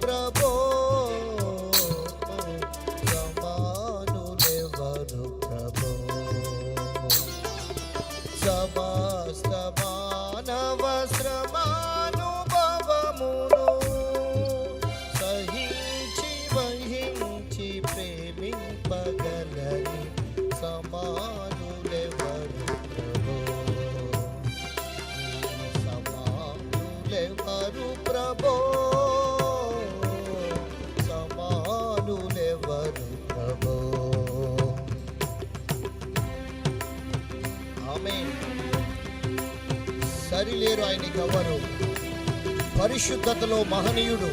ప్రభు ఆమె సరిలేరు ఆయనకి ఎవరు పరిశుద్ధతలో మహనీయుడు.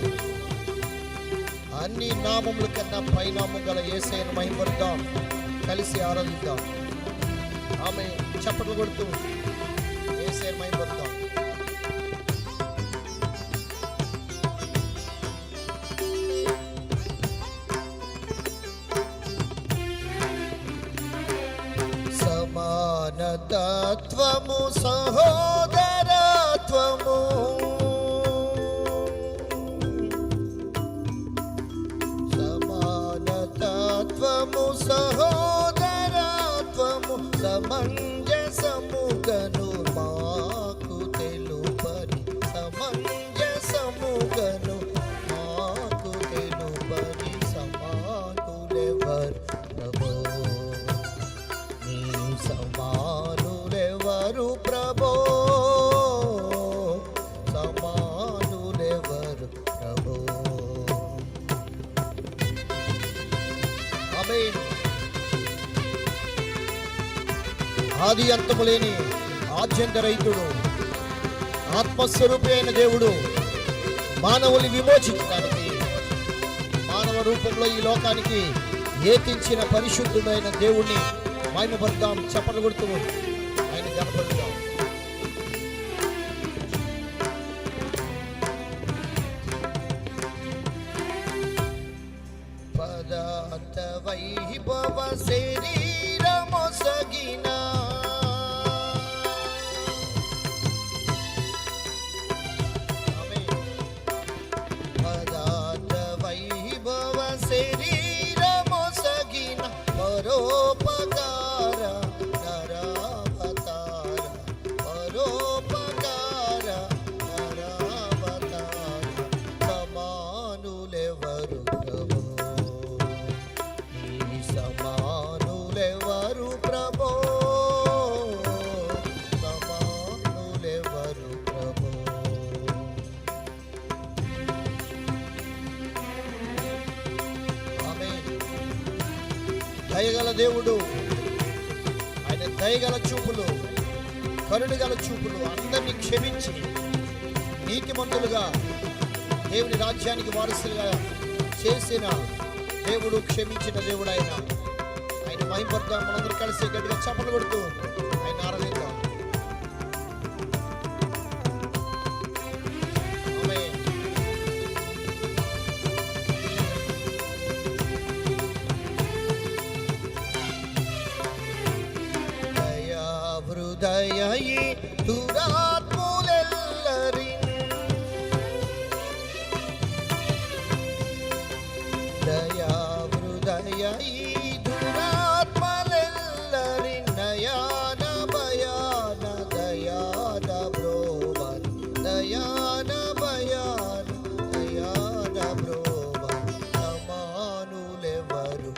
అన్ని నామముల కన్నా పైనామం గల ఏసైన మహిమర్దాం కలిసి ఆరాధిద్దాం. ఆమె చప్పట్లు కొడుతూ ఏసైన మహిమర్దాం సమానతత్వము సహోదరత్వము సమానతత్వము సహోదరత్వము సమన్ ఆది అంతము లేని ఆద్యంత రైతుడు ఆత్మస్వరూపి అయిన దేవుడు మానవుని విమోచించడానికి మానవ రూపంలో ఈ లోకానికి ఏతించిన పరిశుద్ధుడైన దేవుణ్ణి మహిమపడదాం చప్పట్లు కొడుతూ ఆయన గణపడదాం పదార్థ వైభవ శరీ దయగల దేవుడు. ఆయన దయగల చూపులు కరుణగల చూపులు అందరినీ క్షమించి నీతిమంతులుగా దేవుని రాజ్యానికి వారసులుగా చేసిన దేవుడు క్షమించిన దేవుడు ఆయన. ఆయన మహిమర్దాం మనందరూ కలిసి గట్టిగా చప్పలు కొడుతూ ఆయన ఆరాధిద్దాం హృదయీ దురాత్ములెల్లరిన్. దయా హృదయీ దురాత్మలెల్లరిన్. నయాన భయాన దయాన బ్రోవన్. దయాన భయాన దయాన బ్రోవన్. సమానులెవరు?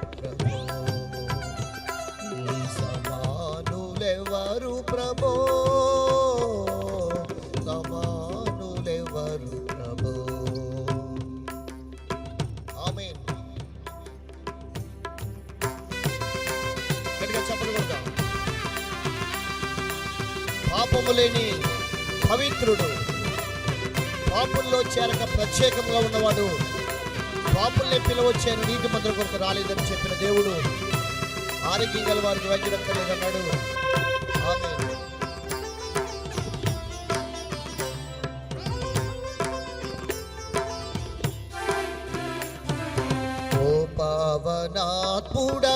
పాపము లేని పవిత్రుడు. పాపుల్లో చేరక ప్రత్యేకంగా ఉన్నవాడు పాపుల్ని పిలవచ్చాను నీతి మంత్రం కొరకు రాలేదని చెప్పిన దేవుడు ఆరోగ్యం గల వారికి వైద్యుడు లేదన్నాడు ఆమె ఓ పావనాత్ముడా